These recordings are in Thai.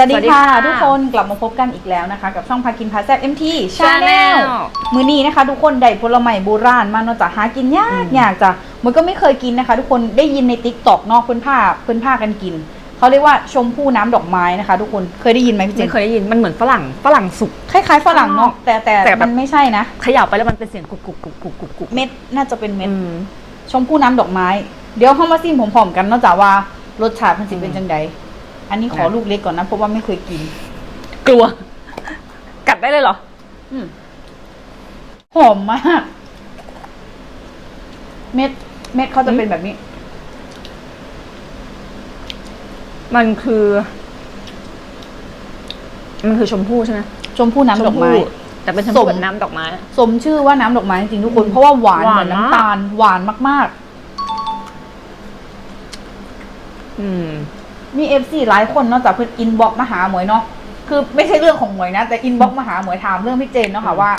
วัสดีสวัสดีค่ะค่ะ ทุกคนกลับมาพบกันอีกแล้วนะคะ กับช่องพากินพาแซ่บ MT Channel Channel มือนี้นะคะ ทุกคนได้ผลไม้โบราณมานอกจากหากินยากยากจ้ะมันก็ไม่เคยกินนะคะ ทุกคนได้ยินในติ๊กต็อกนอกเพื่อนผ้าเพื่อนผ้ากันกินเขาเรียกว่าชมพู่น้ำดอกไม้นะคะ ทุกคนเคยได้ยินไหมพี่เจไม่นเคยได้ยินมันเหมือนฝรั่งฝรั่งสุกคล้ายๆฝรั่งเนาะแต่แต่แต่แบบมันไม่ใช่นะเขย่าไปแล้วมันเป็นเสียงกุกกุกกุกกุกกุกกุกเม็ดน่าจะเป็นเม็ดอืมชมพู่น้ำดอกไม้ เดี๋ยวเข้ามาซิมผมพร้อมๆกันเนอกจากว่ารสชาติมันสิเป็นจังใด อันนี้ขอนะลูกเล็กก่อนนะเพราะว่าไม่เคยกิน กลัว กัดได้เลยเหรอ อืมหอมมาก เม็ด เม็ดเขาจะเป็นแบบนี้ มันคือ มันคือชมพู่ใช่ไหมชมพู่น้ำดอกไม้ชพู่แต่เป็นชมสพู่มแบบน้ำดอกไม้ สมชื่อว่าน้ำดอกไม้จริงๆทุกคน เพราะว่าหวานหวานเหมือนน้ำมากตาล หวานมากอืมๆ มีเอฟซีหลายคนเนอกจากเพื่อนอินบ็อกมาหาหมวยเนาะคือไม่ใช่เรื่องของหมวยนะ แต่อินบ็อกมาหาหมวยถามเรื่องพี่เจนเนาะค่ะอืมว่า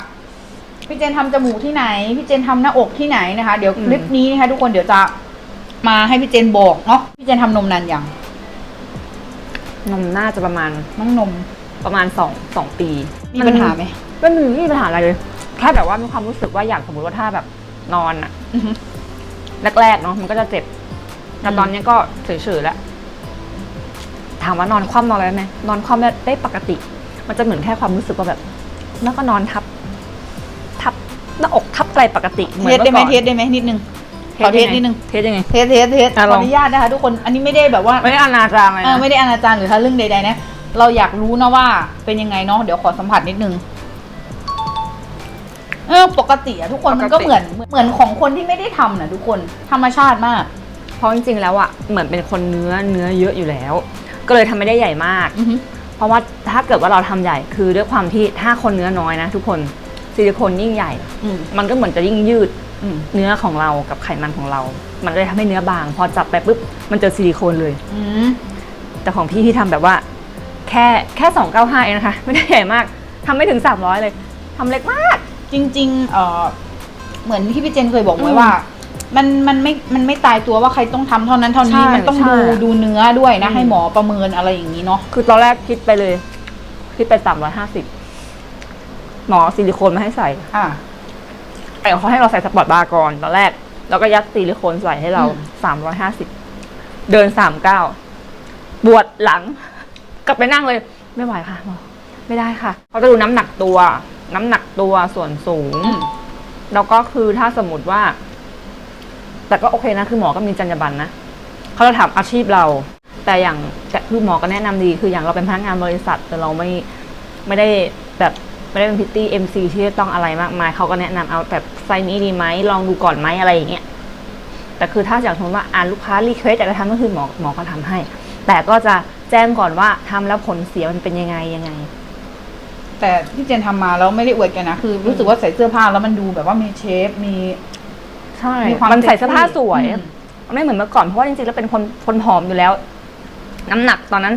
พี่เจนทำจมูกที่ไหน พี่เจนทำหน้าอกที่ไหนนะคะ เดี๋ยวอืมคลิปนี้นะคะทุกคนเดี๋ยวจะมาให้พี่เจนบอกเนาะพี่เจนทำนมนานยังนมน่าจะประมาณน้องนมประมาณสองสองปีมีปัญหาไหมไม่มีไม่มีปัญหาอะไรเลยแค่แบบว่ามีความรู้สึกว่าอยากสมมติว่าถ้าแบบนอนอะอือฮึแรกๆเนาะมันก็จะเจ็บแต่อืมตอนนี้ก็เฉยๆแล้ว ถามว่านอนคว่ำนอนอะไรได้ไหมนอนคว่ำได้ปกติ มันจะเหมือนแค่ความรู้สึกว่าแบบ แล้วก็นอนทับ ทับหน้าอกทับอะไรปกติเหมืเทอนสได้ไหมมื่อก่อนเทสได้ไหมนิดนึงขอเทสนิดนึงเทสยังไง เทสเทสเทสขอะอลอง อนุญาตนะคะทุกคนอันนี้ไม่ได้แบบว่าไม่ได้อนาจารอะไรเออนะไม่ได้อนาจารหรือทะลึ่งใดๆนะเราอยากรู้นะว่าเป็นยังไงเนาะเดี๋ยวขอสัมผัสนิดนึงเออปกติอะทุกคนมันก็เหมือนเหมือนของคนที่ไม่ได้ทำนะทุกคนธรรมชาติมาก เพราะจริงๆแล้วอะเหมือนเป็นคนเนื้อเนื้อเยอะอยู่แล้ว ก็เลยทำไม่ได้ใหญ่มาก อือฮึ เพราะว่าถ้าเกิดว่าเราทำใหญ่คือด้วยความที่ถ้าคนเนื้อน้อยนะทุกคนซิลิโคนยิ่งใหญ่ อืมมันก็เหมือนจะยิ่งยืดอืมเนื้อของเรากับไขมันของเรา มันเลยทำให้เนื้อบาง พอจับไปปุ๊บมันเจอซิลิโคนเลย อืมแต่ของพี่ที่ทำแบบว่า แค่แค่295เองนะคะ ไม่ได้ใหญ่มากทำไม่ถึง 300 เลยทำเล็กมาก จริงๆเออเหมือนที่พี่เจนเคยบอกไว้อืมว่า มันมันไม่มันไม่ตายตัวว่าใครต้องทำเท่านั้นเท่านี้ใช่มันต้องใช่ดูดูเนื้อด้วยนะอืมให้หมอประเมินอะไรอย่างนี้เนาะคือตอนแรกคิดไปเลย คิดไป350หมอซิลิโคนมาให้ใส่อ่าแต่เขาให้เราใส่สปอร์ตบาร์ก่อนตอนแรก แล้วก็ยัดซิลิโคนใส่ให้เราอืม350เดิน39ปวดหลัง กลับไปนั่งเลย ไม่ไหวค่ะหมอไม่ได้ค่ะเขาจะดูน้ำหนักตัว น้ำหนักตัวส่วนสูง อืมแล้วก็คือถ้าสมมติว่า แต่ก็โอเคนะคือหมอก็มีจรรยาบรรณนะเขาจะถามอาชีพเรา แต่อย่างคือหมอก็แนะนำดี คืออย่างเราเป็นพนักงานบริษัท แต่เราไม่ไม่ได้แบบไม่ได้เป็นพิตตี้เอ็มซีที่จะต้องอะไรมากมายเขาก็แนะนำเอาแบบไซส์นี้ดีไหมลองดูก่อนไหมอะไรอย่างเงี้ยแต่คือถ้าอย่างสมมติว่าอ่านลูกค้ารีเควสอยากจะทำก็คือหมอหมอก็ทำให้ แต่ก็จะแจ้งก่อนว่าทำแล้วผลเสียมันเป็นยังไงยังไง แต่ที่เจนทำมาแล้วไม่ได้อวดกันนะคือ รู้สึกว่าใส่เสื้อผ้าแล้วมันดูแบบว่ามีเชฟมี ใช่ มีความมันใส่เสื้อผ้าเซ็กซี่สวย อืม ไม่เหมือนเมื่อก่อนเพราะว่าจริงๆแล้วเป็นคนคนผอมอยู่แล้ว น้ำหนักตอนนั้น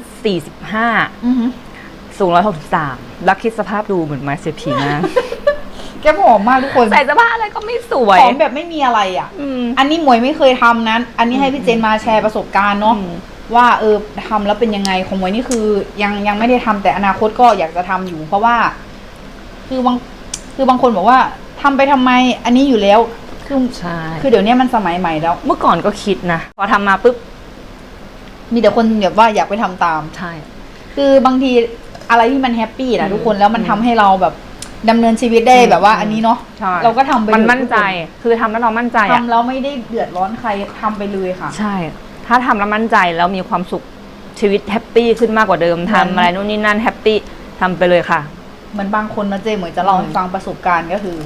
45 อือหือสูง 163 แล้วคิดสภาพดูเหมือนไมเซพีนะแกผอมมากทุกคนใส่เสื้อผ้าอะไรก็ไม่สวยผอมแบบไม่มีอะไรอะ อืม อันนี้หมวยไม่เคยทำนั้นอันนี้ให้พี่เจนมาแชร์ประสบการณ์เนาะอืม ว่าเออทำแล้วเป็นยังไงของหมวยนี่คือยังยังไม่ได้ทำแต่อนาคตก็อยากจะทำอยู่ เพราะว่า คือบางคือบางคนบอกว่าทำไปทำไม อันนี้อยู่แล้ว คือใช่ คือเดี๋ยวนี้มันสมัยใหม่แล้ว เมื่อก่อนก็คิดนะ พอทำมาปุ๊บ มีแต่คนแบบว่าอยากไปทำตาม ใช่ คือบางทีอะไรที่มันแฮปปี้นะอืมทุกคนแล้วมันอืมทำให้เราแบบดำเนินชีวิตได้อืมแบบว่าอันนี้เนาะใช่เราก็ทำไปมันเลยมั่นใจ คือทำแล้วเรามั่นใจทุกคนอะทำแล้วไม่ได้เดือดร้อนใครทำไปเลยค่ะ ใช่ ถ้าทำแล้วมั่นใจแล้วมีความสุขชีวิตแฮปปี้ขึ้นมากกว่าเดิมเหมือนทำอะไรนู่นนี่นั่นแฮปปี้ทำไปเลยค่ะ เหมือนบางคนนะเจหมวยจะเล่าอืมให้ฟังประสบการณ์ก็คือ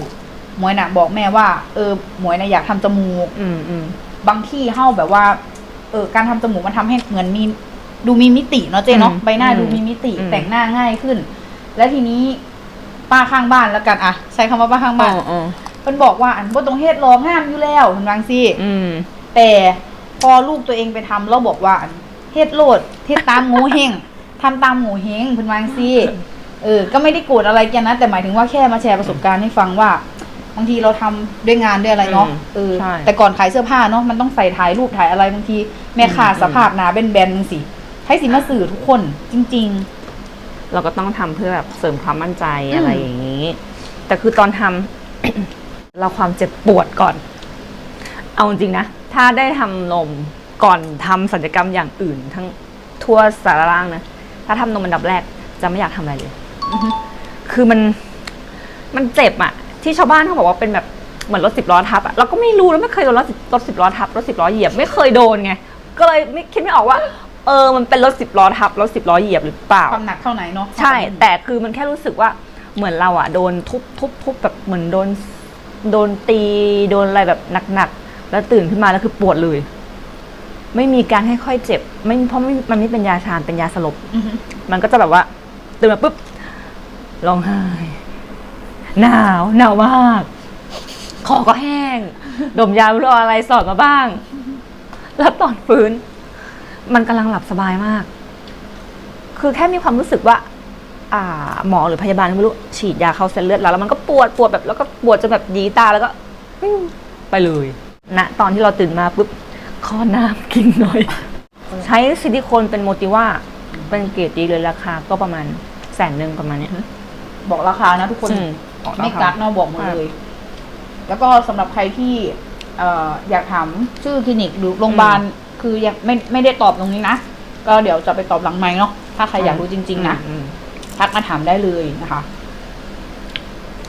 หมวยน่ะ บอกแม่ว่า เออหมวยน่ะอยากทำจมูก อืมอืมบางที่เข้าแบบว่า เออ การทำจมูกมันทำให้เหมือนมี ดูมีมิติเนาะเจเนาะอืมใบหน้าอืมดูมีมิติอืมแต่งหน้าง่ายขึ้น และทีนี้ป้าข้างบ้านแล้วกันอะใช้คำว่าป้าข้างบ้านอ๋อเพิ่นบอกว่าอันบ่ต้องเฮ็ดรองงามอยู่แล้วเพิ่นวาจั่งซี่อืมแต่พอลูกตัวเองไปทำแล้วบอกว่าอันเฮ็ดโลดเฮ็ดตามโง่เฮงทำตามโง่เฮงเพิ่นวาจั่งซี่เออ ก็ไม่ได้โกรธอะไรกันนะ แต่หมายถึงว่าแค่มาแชร์ประสบการณ์ให้ฟังว่า บางทีเราทำด้วยงานด้วยอะไรเนาะอืมเออใช่แต่ก่อนขายเสื้อผ้าเนาะมันต้องใส่ถ่ายรูปถ่ายอะไรบางทีแม่ค้าอืมสภาพหนาแบนๆนึงสิให้สิมาสื่อทุกคนจริง ๆ เราก็ต้องทำเพื่อแบบเสริมความมั่นใจอะไรอย่างนี้ แต่คือตอนทำเราความเจ็บปวดก่อน เอาจริงๆนะถ้าได้ทำนมก่อนทำศัลยกรรมอย่างอื่น ทั้งทั่วสารร่างนะถ้าทำนมอันดับแรกจะไม่อยากทำอะไรเลยอือฮึคือมันมันเจ็บอะ ที่ชาวบ้านเขาบอกว่าเป็นแบบเหมือนรถสิบล้อทับอะเราก็ไม่รู้แล้วไม่เคยโดนรถสิบรถสิบล้อทับรถสิบล้อเหยียบไม่เคยโดนไงก็เลยไม่คิดไม่ออกว่า เออมันเป็นรถสิบล้อทับรถสิบล้อเหยียบหรือเปล่า ความหนักเท่าไหนเนาะใช่ แต่คือมันแค่รู้สึกว่าเหมือนเราอะโดนทุบทุบทุบแบบเหมือนโดนโดนตีโดนอะไรแบบหนักๆแล้วตื่นขึ้นมาแล้วคือปวดเลย ไม่มีการให้ค่อยเจ็บ ไม่เพราะไม่มันไม่เป็นยาชาเป็นยาสลบอือฮึมันก็จะแบบว่าตื่นมาปุ๊บร้องไห้ หนาวหนาวมากคอก็แห้ง ดมยาไม่รู้เอาอะไรสอดมาบ้าง แล้วตอนฟื้น มันกำลังหลับสบายมาก คือแค่มีความรู้สึกว่า อ่า หมอหรือพยาบาลไม่รู้ฉีดยาเข้าเส้นเลือดแล้วแล้วมันก็ปวดปวดแบบ แล้วก็ปวดจนแบบยีตาแล้วก็ปิ้งไปเลยณตอนที่เราตื่นมาปุ๊บขอน้ำกินหน่อย ใช้ซิลิโคนเป็นโมติว่าเป็นเกรดดีเลยราคาก็ประมาณแสนหนึ่งประมาณเนี้ยบอกราคานะทุกคน อืมบอกราคาไม่กักเนาะบอกหมดเลย แล้วก็สำหรับใครที่เอ่ออยากถามชื่อคลินิกหรือโรงพยาบาลคือยังไม่ไม่ได้ตอบตรงนี้นะ ก็เดี๋ยวจะไปตอบหลังไมค์เนาะถ้าใครอยากรู้จริง ๆ นะอืมทักมาถามได้เลยนะคะ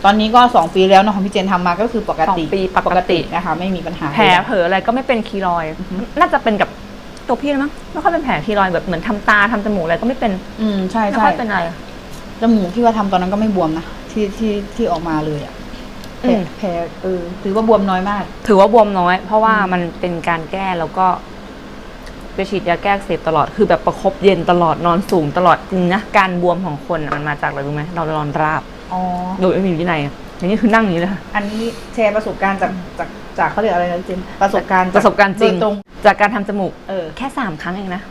ตอนนี้ก็สองปีแล้วเนอะของพี่เจนทำมาก็คือปกสองติปีปกตินะคะ ไม่มีปัญหาแผลเผลออะไรก็ไม่เป็นคีรอยด์น่าจะเป็นกับตัวพี่นะมั้งไม่ค่อยเป็นแผลคีรอยด์แบบเหมือนทำตาทำจมูกอะไรก็ไม่เป็น อืมใช่ไม่ใช่ค่อยเป็นอะไรจมูกที่ว่าทำตอนนั้นก็ไม่บวมนะ ที่ที่ที่ออกมาเลยอะแผลอืม แผลเออถือว่าบวมน้อยมาก ถือว่าบวมน้อย เพราะว่าอืมมันเป็นการแก้แล้วก็ไปฉีดยาแก้อักเสพตลอดคือแบบประคบเย็นตลอดนอนสูงตลอดจริงนะการบวมของคนอะมันมาจากอะไรรู้ไหมเรานอนราบ อ๋อ โดยไม่มีวินัยอะอย่างนี้คือนั่งอย่างนี้เลยค่ะอันนี้แชร์ประสบการณ์จากจากจากเขาเรียกอะไรนะเจนประสบการณ์จประสบการณ์จริง โดยตรง จากการทำจมูก เออ แค่สามครั้งเองนะ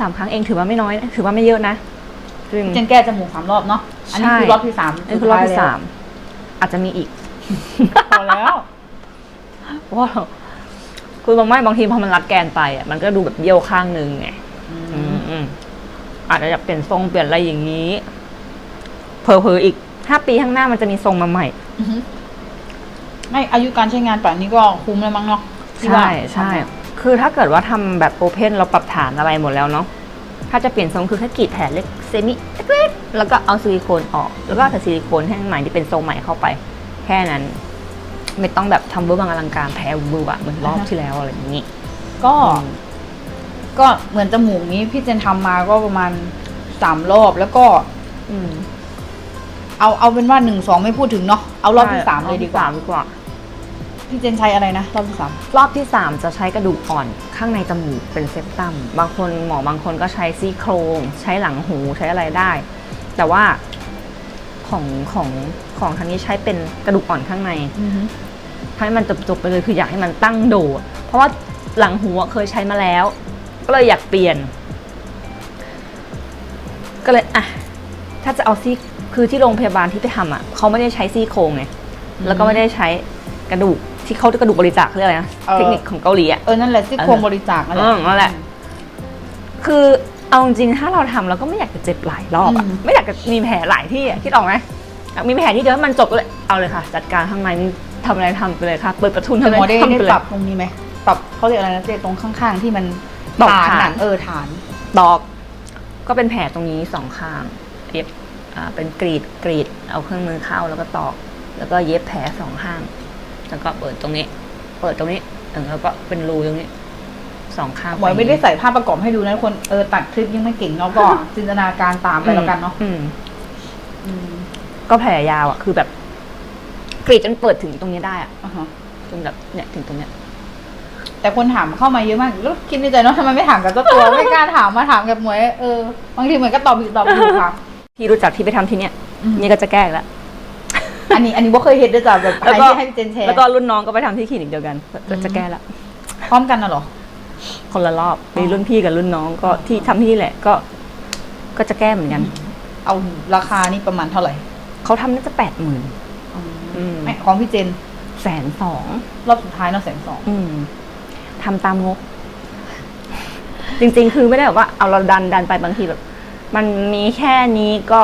สามครั้งเองถือว่าไม่น้อยนะถือว่าไม่เยอะนะ จริงเจนแก้จมูกสามรอบเนาะ อันนี้ใช่คือรอบที่สามนี่คือรอบที่สุดท้สายมอาจจะมีอีกแล้วพอแล้วเพราะว่าเราคือบางไม่บางทีพอมันรัดแกนไปอะมันก็ดูแบบเบี้ยวข้างหนึ่งไงอือืมมอืมอาจจะอยากเปลี่ยนทรงเปลี่ยนอะไรอย่างนี้ เผลอๆอีกห้าปีข้างหน้ามันจะมีทรงมาใหม่ อือฮึไม่อายุการใช้งานป่านนี้ก็คุ้มเลยมั้งเนาะที่ว่าใช่ใช่ คือถ้าเกิดว่าทำแบบโอเพนเราปรับฐานอะไรหมดแล้วเนาะถ้าจะเปลี่ยนทรงคือแค่กรีดแผลเล็ก เซมิเล็กๆแล้วก็เอาซิลิโคนออก แล้วก็ใส่ซิลิโคนให้ใหม่ที่เป็นทรงใหม่เข้าไป แค่นั้น ไม่ต้องแบบทำเวอร์บางอลังการแผลเวอร์อะเหมือนรอบที่แล้วอะไรอย่างนี้ก็ ก็เหมือนจมูกนี้พี่เจนทำมาก็ประมาณสามรอบแล้วก็ อืม เอาเอาเป็นว่าหนึ่งสองไม่พูดถึงเนาะเอารอบที่สามเลยดีกว่า รอบที่สมดีกว่า พี่เจนใช้อะไรนะรอบที่สามรอบที่ 3 จะใช้กระดูกอ่อนข้างในจมูกเป็นเซปตัม บางคนหมอบางคนก็ใช้ซี่โครง ใช้หลังหูใช้อะไรได้ แต่ว่าของของของทางนี้ใช้เป็นกระดูกอ่อนข้างในอือฮึทำให้มันจบๆไปเลยคืออยากให้มันตั้งโดดเพราะว่าหลังหูอะเคยใช้มาแล้ว ก็เลยอยากเปลี่ยน ก็เลยอะถ้าจะเอาซี่คือที่โรงพยาบาลที่ไปทำอะเขาไม่ได้ใช้ซี่โครงไงแล้วก็ไม่ได้ใช้กระดูก ที่เขากระดูกบริจาคเรียกอะไรนะเทคนิคของเกาหลีอะ เออ นั่นแหละซี่โครงบริจาคนั่นแหละ เออนั่นแหละ คือเอาจริงๆถ้าเราทำเราก็ไม่อยากจะเจ็บหลายรอบอะอืม ไม่อยากจะมีแผลหลายที่อะคิดออกไหมอยากมีแผลที่เดียวให้มันจบก็เลยเอาเลยค่ะ จัดการข้างในนี่ทำอะไรทำไปเลยค่ะ เปิดประทุนแต่ทำหอะมอไรได้ทำได้ไปเลปรัยบตรงนี้ไหมปรับเขาเรียกอะไรนะเจตรงข้างๆที่มันตอกฐานฐานน่ะเออฐาน ดอก ก็เป็นแผลตรงนี้สองข้างเย็บอ่าเป็นกรีดกรีดเอาเครื่องมือเข้าแล้วก็ตอก แล้วก็เย็บแผลสองข้าง แล้วก็เปิดตรงนี้ เปิดตรงนี้เออแล้วก็เป็นรูตรงนี้สองข้างหมวยไม่ได้ใส่ภาพประกอบให้ดูนะทุกคนเออตัดคลิปยังไม่เก่งเนาะก็จินตนาการตามไปแล้วกันเนาะอืมอืมก็แผลยาวอะ คือแบบกรีดจนเปิดถึงตรงนี้ได้อะอ่าฮะจนแบบเนี่ยถึงตรงเนี้ยแต่คนถามเข้ามาเยอะมากแล้วคิดในใจเนาะทำไมไม่ถามกับเจ้าตัวไม่กล้าถามมาถามกับหมวยเออบางทีเหมือนก็ตอบผิดตอบถูกค่ะที่รู้จักที่ไปทำที่เนี้ยอืมนี่ก็จะแก้อีกแล้ว อันนี้อันนี้ว่าเคยเห็นด้วยจ้ะแบบแล้วใครก็ที่ให้พี่เจนแชร์แล้วก็รุ่นน้องก็ไปทำที่คลินิกเดียวกันก็จะแก้ละ พร้อมกันน่ะเหรอ คนละรอบมีอ๋อรุ่นพี่กับรุ่นน้องก็อ๋อที่ทำที่นี่แหละก็ ก็จะแก้เหมือนกันเอาราคานี่ประมาณเท่าไหร่เขาทำน่าจะแปดหมื่นอืมไม่ของพี่เจนแสนสองรอบสุดท้ายเนาะแสนสองอืมทำตามงบ จริงๆ คือไม่ได้แบบว่าเอาเราดันดันไปบางทีแบบ มันมีแค่นี้ก็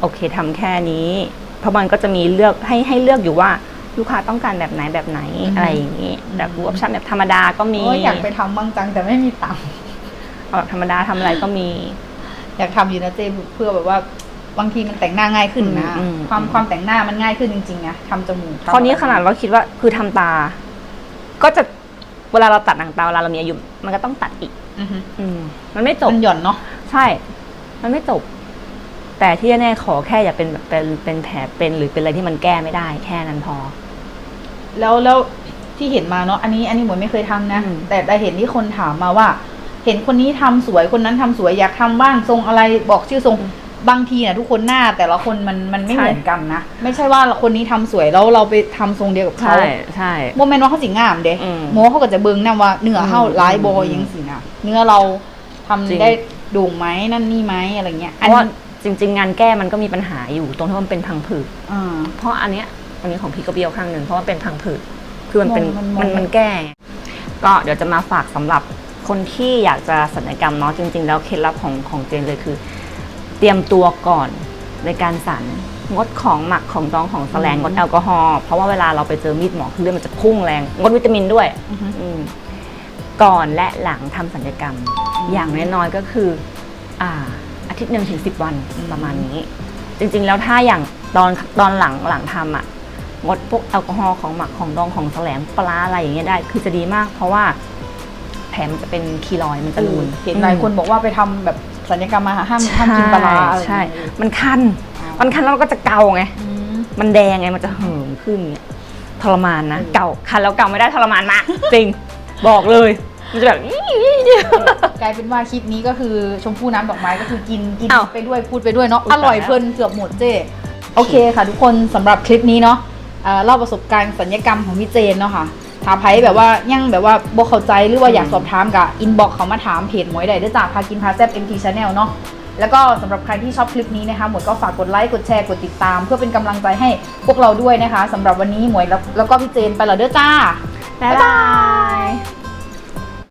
โอเคทำแค่นี้เพราะมันก็จะมีเลือกให้ให้เลือกอยู่ว่าลูกค้าต้องการแบบไหนแบบไหนอือฮึอะไรอย่างนี้แบบออปชั่นแบบธรรมดาก็มีโอ้ยอยากไปทำบ้างจังแต่ไม่มีตังค์แบบธรรมดาทำอะไรก็มี อยากทำอยู่นะเจเพื่อแบบว่าบางทีมันแต่งหน้าง่ายขึ้นนะอืมอืมความความแต่งหน้ามันง่ายขึ้นจริงๆนะทำจมูกทำคราวนี้อะไรขนาดเราคิดว่าคือทำตา ก็จะเวลาเราตัดหนังตาเวลาเรามีอายุมันก็ต้องตัดอีกอือฮึอืมมันไม่จบมันหย่อนเนาะใช่ มันไม่จบ แต่ที่แน่ๆขอแค่อย่าเป็นแบบเป็นเป็นแผลเป็นหรือเป็นอะไรที่มันแก้ไม่ได้แค่นั้นพอ แล้วแล้วที่เห็นมาเนาะอันนี้อันนี้หมวยไม่เคยทำนะ อืม แต่ได้เห็นที่คนถามมาว่า เห็นคนนี้ทำสวยคนนั้นทำสวยอยากทำบ้างทรงอะไรบอกชื่อทรงบางทีนะทุกคนหน้า แต่ละคนมันมันไม่เหมือนกันนะ ไม่ใช่ว่าคนนี้ทำสวยแล้วเราไปทำทรงเดียวกับเขาใช่ใช่ โมเมนต์ว่าเขาสิงามเด้อืมโมเขาก็จะเบิ่งนะว่าเนื้อเฮาอืมหลายบออืมยังสินะเนื้อเราทำจริง ได้โด่งไหมนั่นนี่ไหมอะไรเงี้ยเพราะว่า จริง ๆ งานแก้มันก็มีปัญหาอยู่ตรงที่มันเป็นพังผืดอ่า เพราะอันเนี้ยอันนี้ของพี่ก็เบี้ยวข้างหนึ่งเพราะว่าเป็นพังผืดคือมันเป็นมองมันมอง มันมันแก้ ก็เดี๋ยวจะมาฝากสำหรับคนที่อยากจะสัญญกรรมเนาะจริง ๆ แล้วเคล็ดลับของของเจนเลยคือ เตรียมตัวก่อนในการสันงดของหมักของดองของแสลงอืมงดแอลกอฮอล์เพราะว่าเวลาเราไปเจอมีดหมอคือเลือดมันจะพุ่งแรงงดวิตามินด้วย อือฮึ อืมก่อนและหลังทำสัญญกรรม อย่างน้อยๆก็คือ อ่าอา ทิตย์หนึ่งถึงสิบวันอืมประมาณนี้ จริงๆ แล้วถ้าอย่างตอนตอนหลังหลังทำอะงดพวกแอลกอฮอล์ของหมักของดองของแสลงปลาอะไรอย่างเงี้ยได้ คือจะดีมาก เพราะว่าแผลมันจะเป็นคีลอยด์มันจะรูนเห็นหลายคนบอกว่าไปทำแบบสัญญกรรมมาห้ามห้ามกินปลาร้าอะไรใช่อย่างเงี้ยมันคันมันคันแล้วเราก็จะเกาไงอืมมันแดงไงมันจะเหิมขึ้นเนี่ยทรมานนะเออเก่าคันแล้วเก่าไม่ได้ทรมานมากจริงบอกเลย มันจะแบบ กลายเป็นว่าคลิปนี้ก็คือชมพู่น้ำดอกไม้ก็คือกินกินอ้าวไปด้วยพูดไปด้วยเนาะอุ๊ยอร่อยตายแล้ว เพลินเกือบหมดเจ้โอเคค่ะ ทุกคนสำหรับคลิปนี้เนาะเอ่อเล่าประสบการณ์สัญญกรรมของพี่เจนเนาะค่ะถ้าไพ่แบบว่ายังแบบว่าบ่เข้าใจหรือว่าอยากสอบถามกับอินบ็อกเขามาถามเพจหมวยได้ด้วยจ้าพากินพาแซบ MT Channel เนาะ แล้วก็สำหรับใครที่ชอบคลิปนี้นะคะ หมวยก็ฝากกดไลค์ กดแชร์ กดติดตาม เพื่อเป็นกำลังใจให้พวกเราด้วยนะคะสำหรับวันนี้หมวยแล้วแล้วก็พี่เจนไปแล้วเด้อจ้า บ๊ายบาย